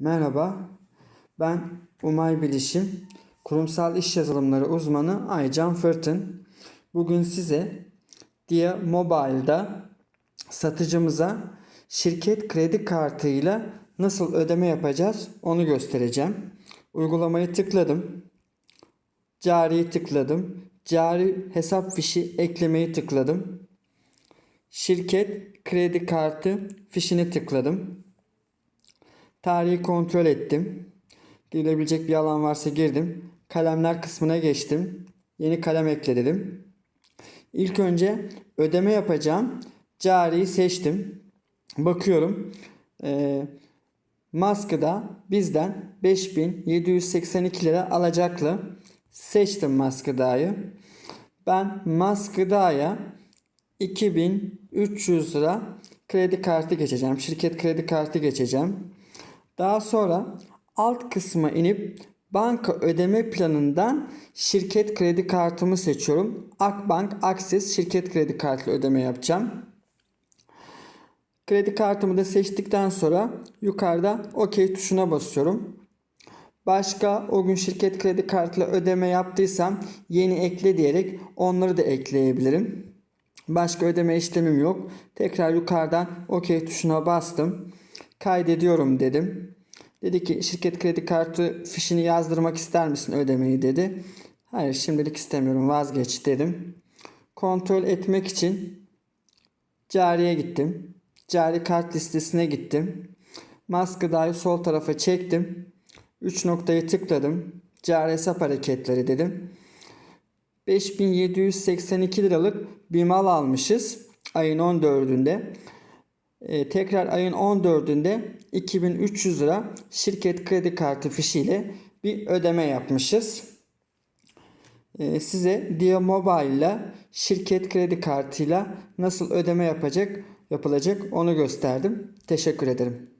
Merhaba, ben Umay Bilişim, kurumsal iş yazılımları uzmanı Aycan Fırtın. Bugün size Dia Mobile'da satıcımıza şirket kredi kartıyla nasıl ödeme yapacağız onu göstereceğim. Uygulamayı tıkladım. Cari'yi tıkladım. Cari hesap fişi eklemeyi tıkladım. Şirket kredi kartı fişini tıkladım. Tarihi kontrol ettim. Girilebilecek bir alan varsa girdim. Kalemler kısmına geçtim. Yeni kalem ekledim. İlk önce ödeme yapacağım. Cariyi seçtim. Bakıyorum. Ee, Maskıda bizden 5782 lira alacaklı. Seçtim Maskıda'yı. Ben Maskıda'ya 2300 lira kredi kartı geçeceğim. Şirket kredi kartı geçeceğim. Daha sonra alt kısma inip banka ödeme planından şirket kredi kartımı seçiyorum. Akbank Akses şirket kredi kartı ödeme yapacağım. Kredi kartımı da seçtikten sonra yukarıda OK tuşuna basıyorum. Başka o gün şirket kredi kartıyla ödeme yaptıysam yeni ekle diyerek onları da ekleyebilirim. Başka ödeme işlemim yok. Tekrar yukarıdan OK tuşuna bastım. Kaydediyorum dedim. Dedi ki şirket kredi kartı fişini yazdırmak ister misin ödemeyi dedi. Hayır şimdilik istemiyorum vazgeç dedim. Kontrol etmek için cariye gittim. Cari kart listesine gittim. Maskıdayı sol tarafa çektim. 3 noktayı tıkladım. Cari hesap hareketleri dedim. 5782 liralık bir mal almışız ayın 14'ünde. Ee, tekrar ayın 14'ünde 2300 lira şirket kredi kartı fişiyle bir ödeme yapmışız. Ee, size Dia Mobile ile şirket kredi kartıyla nasıl ödeme yapacak yapılacak onu gösterdim. Teşekkür ederim.